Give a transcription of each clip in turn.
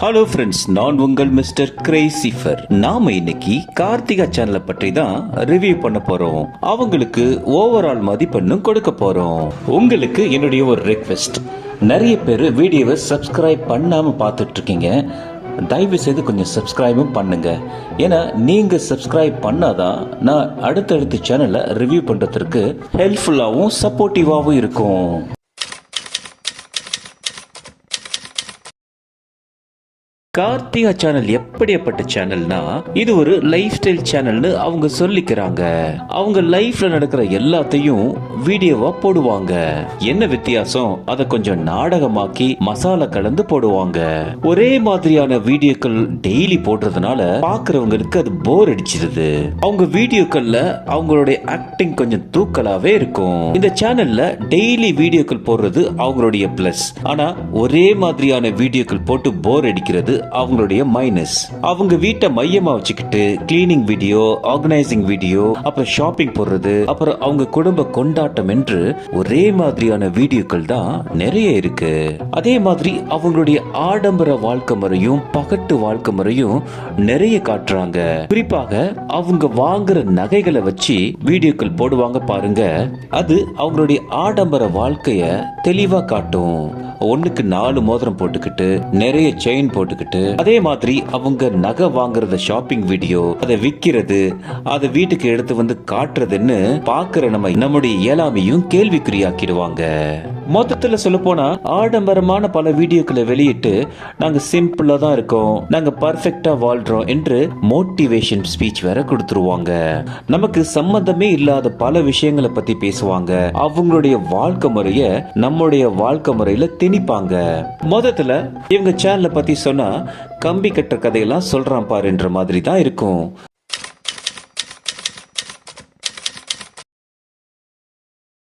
Hello friends நான் உங்கள் mister கிரேசிஃபர் நாம இன்னைக்கு கார்த்திகா சேனலை பற்றி தான் ரிவ்யூ பண்ண போறோம். அவங்களுக்கு ஓவரால் மதிப்பெண்ணும் கொடுக்க போறோம். உங்களுக்கு என்னுடைய ஒரு ரெக்வெஸ்ட் நிறைய பேர் வீடியோவை சப்ஸ்கிரைப் பண்ணாம பார்த்துட்டு இருக்கீங்க தயவு செய்து கொஞ்சம் சப்ஸ்கிரைபும் பண்ணுங்க. ஏன்னா நீங்க சப்ஸ்கிரைப் பண்ணாதான் நான் அடுத்தடுத்த சேனலை ரிவ்யூ பண்றதுக்கு ஹெல்ப்ஃபுல்லாகவும் சப்போர்ட்டிவாகவும் இருக்கும். கார்த்திகா சேனல் எப்படியப்பட்ட சேனல்னா இது ஒரு லைஃப் ஸ்டைல் சேனல்னு அவங்க சொல்லிக்கிறாங்க. அவங்க லைஃப்ல நடக்கிற எல்லாத்தையும் வீடியோவா போடுவாங்க. என்ன வித்தியாசம்? அதை கொஞ்சம் நாடகமாக்கி மசாலா கலந்து போடுவாங்க. ஒரே மாதிரியான வீடியோக்கள் டெய்லி போடுறதுனால பாக்குறவங்களுக்கு அது போர் அடிச்சிருது. அவங்க வீடியோக்கள்ல அவங்களுடைய ஆக்டிங் கொஞ்சம் தூக்கலாவே இருக்கும். இந்த சேனல்ல டெய்லி வீடியோக்கள் போடுறது அவங்களுடைய பிளஸ் ஆனா ஒரே மாதிரியான வீடியோக்கள் போட்டு போர் அடிக்கிறது அவங்களுடைய மைனஸ் அவங்க வீட்டை மையமா வச்சுக்கிட்டு கிளீனிங் வீடியோ ஆர்கனைசிங் வீடியோ அப்புறம் ஷாப்பிங் போடுறது அப்புறம் அவங்க குடும்ப கொண்டாட்டம் என்று ஒரே மாதிரியான வீடியோக்கள் தான் நிறைய இருக்கு. அதே மாதிரி அவங்களுடைய ஆடம்பர வாழ்க்கை முறையும் பகட்டு வாழ்க்கை முறையும் நிறைய காட்டுறாங்க. குறிப்பாக அவங்க வாங்குற நகைகளை வச்சு வீடியோக்கள் போடுவாங்க பாருங்க. அது அவங்களுடைய ஆடம்பர வாழ்க்கைய தெளிவா காட்டும். ஒண்ணுக்கு நாலு மோதிரம் போட்டுக்கிட்டு நிறைய செயின் போட்டுக்கிட்டு அதே மாதிரி அவங்க நகை வாங்குறத ஷாப்பிங் வீடியோ அதை விக்கிறது அதை வீட்டுக்கு எடுத்து வந்து காட்டுறதுன்னு பாக்குற நம்ம நம்முடைய இயலாமையும் கேள்விக்குறியாக்கிடுவாங்க. மொத்தத்துல சொல்ல போனா ஆடம்பரமான பல வீடியோக்களை வெளியிட்டு நாங்க சிம்பிளா தான் இருக்கோம் நாங்க பர்ஃபெக்டா வாழ்றோம் என்று மோட்டிவேஷன் ஸ்பீச் வேற கொடுத்துருவாங்க. நமக்கு சம்பந்தமே இல்லாத பல விஷயங்களை பத்தி பேசுவாங்க. அவங்களுடைய வாழ்க்கை முறைய நம்முடைய வாழ்க்கை முறையில திணிப்பாங்க. மொத்தத்துல இவங்க சேனலை பத்தி சொன்னா கம்பி கட்டுற கதையெல்லாம் சொல்றான் பாருன்ற மாதிரி தான் இருக்கும்.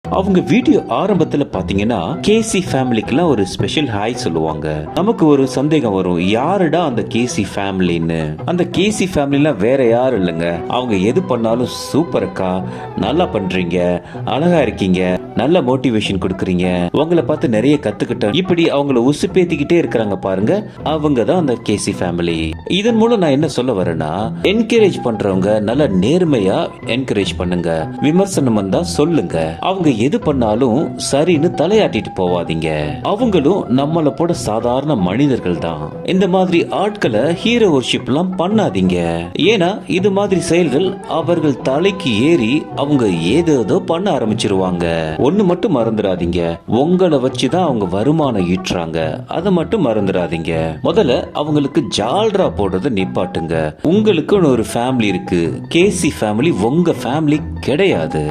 அவங்க வீடியோ ஆரம்பத்துல பாத்தீங்கன்னா கேசி ஃபேமிலிக்குலாம் ஒரு ஸ்பெஷல் ஹாய் சொல்லுவாங்க. நமக்கு ஒரு சந்தேகம் வரும் யாருடா அந்த கேசி ஃபேமிலின்னு அந்த கேசி ஃபேமிலிலாம் வேற யாரும் இல்லைங்க. அவங்க எது பண்ணாலும் சூப்பர் அக்கா நல்லா பண்றீங்க அழகா இருக்கீங்க. நல்ல மோட்டிவேஷன் கொடுக்குறீங்க. உங்களை பார்த்து நிறைய கத்துக்கிட்டேன். இப்படி அவங்கள உசுப்பேத்திக்கிட்டே இருக்கிறாங்க பாருங்க. அவங்க தான் அந்த கேசி ஃபேமிலி இதன் மூலம் நான் என்ன சொல்ல வரேன்னா என்கரேஜ் பண்றவங்க நல்ல நேர்மையா என்கரேஜ் பண்ணுங்க. விமர்சனம் வந்தா சொல்லுங்க. அவங்க எது பண்ணாலும் சரின்னு தலையாட்டிட்டு போவாதீங்க. அவங்களும் நம்மள போட சாதாரண மனிதர்கள் தான். இந்த மாதிரி ஆட்களை ஹீரோ ஒர்ஷிப் பண்ணாதீங்க. ஏன்னா இது மாதிரி செயல்கள் அவர்கள் தலைக்கு ஏறி அவங்க ஏதேதோ பண்ண ஆரம்பிச்சிருவாங்க. ஒண்ணு மட்டும் மறந்துடாதீங்க. உங்களை வச்சு தான் அவங்க வருமானம் ஈட்டுறாங்க. அதை மட்டும் மறந்துடாதீங்க. முதல்ல அவங்களுக்கு ஜால்ரா போடுறத நிப்பாட்டுங்க. உங்களுக்குன்னு ஒரு ஃபேமிலி இருக்கு. கேசி ஃபேமிலி உங்க ஃபேமிலி கிடையாது.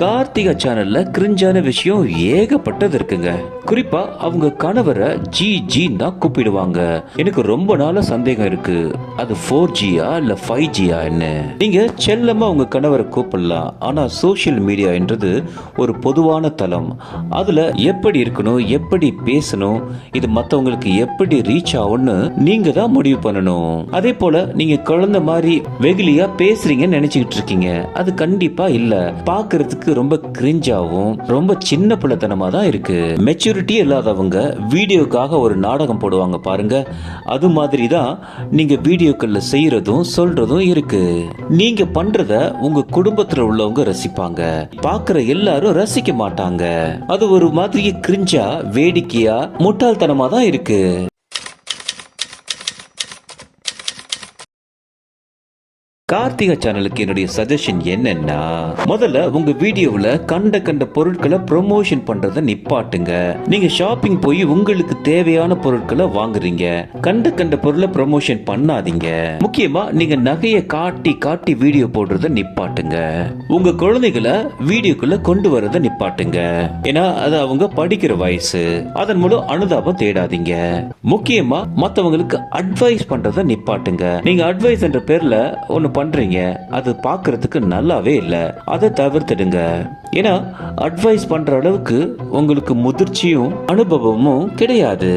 கார்த்திகா சேனல்ல கிரிஞ்சான விஷயம் ஏகப்பட்டது இருக்குங்க. குறிப்பா அவங்க கணவரை ஜி ஜி தான் கூப்பிடுவாங்க. எனக்கு ரொம்ப நாள சந்தேகம் இருக்கு. அது ஃபோர் ஜியா இல்ல ஃபைவ் ஜியா என்ன? நீங்க செல்லமா உங்க கணவரை கூப்பிடலாம். ஆனா சோஷியல் மீடியா என்றது ஒரு பொதுவான தளம். அதுல எப்படி இருக்கணும் எப்படி பேசணும் இது மத்தவங்களுக்கு எப்படி ரீச் ஆகும்னு நீங்க தான் முடிவு பண்ணணும். அதே போல நீங்க குழந்தை மாதிரி வெகுலியா பேசுறீங்கன்னு நினைச்சுக்கிட்டு இருக்கீங்க. அது கண்டிப்பா இல்ல. பாக்குறதுக்கு ரொம்ப கிரிஞ்சாவும் ரொம்ப சின்ன பிள்ளைத்தனமாக தான் இருக்கு. மெச்சூரிட்டி இல்லாதவங்க வீடியோக்காக ஒரு நாடகம் போடுவாங்க பாருங்க. அது மாதிரி தான் நீங்க வீடியோக்கள்ல செய்யறதும் சொல்றதும் இருக்கு. நீங்க பண்றத உங்க குடும்பத்தில் உள்ளவங்க ரசிப்பாங்க. பார்க்குற எல்லாரும் ரசிக்க மாட்டாங்க. அது ஒரு மாதிரி கிரிஞ்சா வேடிக்கையா முட்டாள்தனமா தான் இருக்கு. கார்த்திகா சேனலுக்கு என்னுடைய சஜஷன் என்னன்னா முதல்ல உங்க வீடியோவில் கண்ட கண்ட பொருட்களை ப்ரொமோஷன் பண்றதை நிப்பாட்டுங்க. நீங்க ஷாப்பிங் போய் உங்களுக்கு தேவையான பொருட்களை வாங்குறீங்க. கண்ட கண்ட பொருளை ப்ரொமோஷன் பண்ணாதீங்க. முக்கியமா நீங்க நகையை காட்டி காட்டி வீடியோ போடுறத நிப்பாட்டுங்க. உங்க குழந்தைகளை வீடியோக்குள்ள கொண்டு வரதை நிப்பாட்டுங்க. ஏன்னா அது அவங்க படிக்கிற வயசு. அதன் மூலம் அனுதாபம் தேடாதீங்க. முக்கியமா மத்தவங்களுக்கு அட்வைஸ் பண்றதை நிப்பாட்டுங்க. நீங்க அட்வைஸ் என்ற பேர்ல ஒன்னு பண்றீங்க அது பார்க்குறதுக்கு நல்லாவே இல்லை. அதை தவிர்த்துடுங்க. ஏன்னா அட்வைஸ் பண்ற அளவுக்கு உங்களுக்கு முதிர்ச்சியும் அனுபவமும் கிடையாது.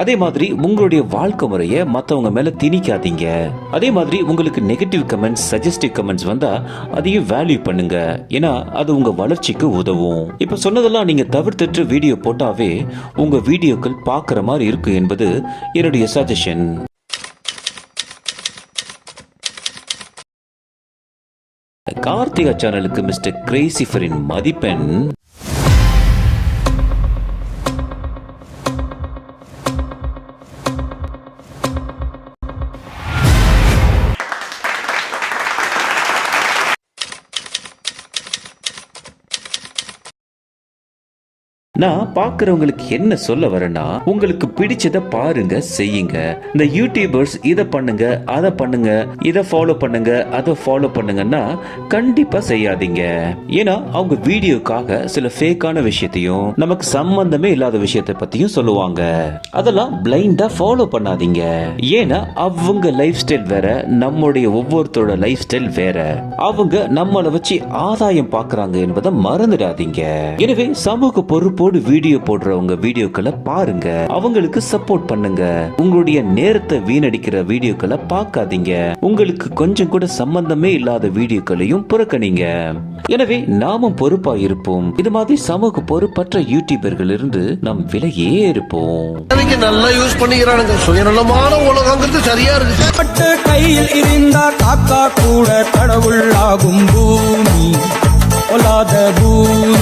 அதே மாதிரி உங்களுடைய வாழ்க்கை முறையை மற்றவங்க மேலே திணிக்காதீங்க. அதே மாதிரி உங்களுக்கு நெகட்டிவ் கமெண்ட்ஸ் சஜஸ்டிவ் கமெண்ட்ஸ் வந்தால் அதையும் வேல்யூ பண்ணுங்க. ஏன்னா அது உங்கள் வளர்ச்சிக்கு உதவும். இப்போ சொன்னதெல்லாம் நீங்கள் தவிர்த்துட்டு வீடியோ போட்டாவே உங்கள் வீடியோக்கள் பார்க்குற மாதிரி இருக்கும் என்பது என்னுடைய சஜஷன் கார்த்திகா சேனலுக்கு மிஸ்டர் கிரேசிஃபரின் மதிப்பெண். நான் பாக்குறவங்களுக்கு என்ன சொல்ல வரேன்னா உங்களுக்கு பிடிச்சத பாருங்க செய்யுங்க. இந்த யூடியூபர்ஸ் இதை பண்ணுங்க அதை பண்ணுங்க இதை ஃபாலோ பண்ணுங்க அதை ஃபாலோ பண்ணுங்கன்னா கண்டிப்பா செய்யாதீங்க. ஏன்னா அவங்க வீடியோக்காக சில ஃபேக்கான விஷயத்தையும் நமக்கு சம்பந்தமே இல்லாத விஷயத்தை பத்தியும் சொல்லுவாங்க. அதெல்லாம் பிளைண்டா ஃபாலோ பண்ணாதீங்க. ஏன்னா அவங்க லைஃப் ஸ்டைல் வேற நம்முடைய ஒவ்வொருத்தரோட லைஃப் ஸ்டைல் வேற. அவங்க நம்மளை வச்சு ஆதாயம் பார்க்கறாங்க என்பதை மறந்துடாதீங்க. எனவே சமூக பொறுப்போடு வீடியோ போடுறவங்க வீடியோக்களை பாருங்க. அவங்களுக்கு சப்போர்ட் பண்ணுங்க. உங்களுடைய நேரத்தை வீணடிக்கிற வீடியோக்களை பார்க்காதீங்க. உங்களுக்கு கொஞ்சம் கூட சம்பந்தமே இல்லாத வீடியோக்களையும் புறக்கணிங்க. எனவே நாமும் பொறுப்பா இருப்போம். இது மாதிரி சமூக பொறுப்பற்ற யூடியூபர்கள் இருந்து நாம் விலகியே இருப்போம். நல்லா யூஸ் பண்ணிக்கிறானுங்க. சுயநலமான உலகங்கிறது சரியா இருக்கு. பட்டு கையில் இருந்தா காக்கா கூட கடவுள் ஆகும் பூமி. பொல்லாத பூமி.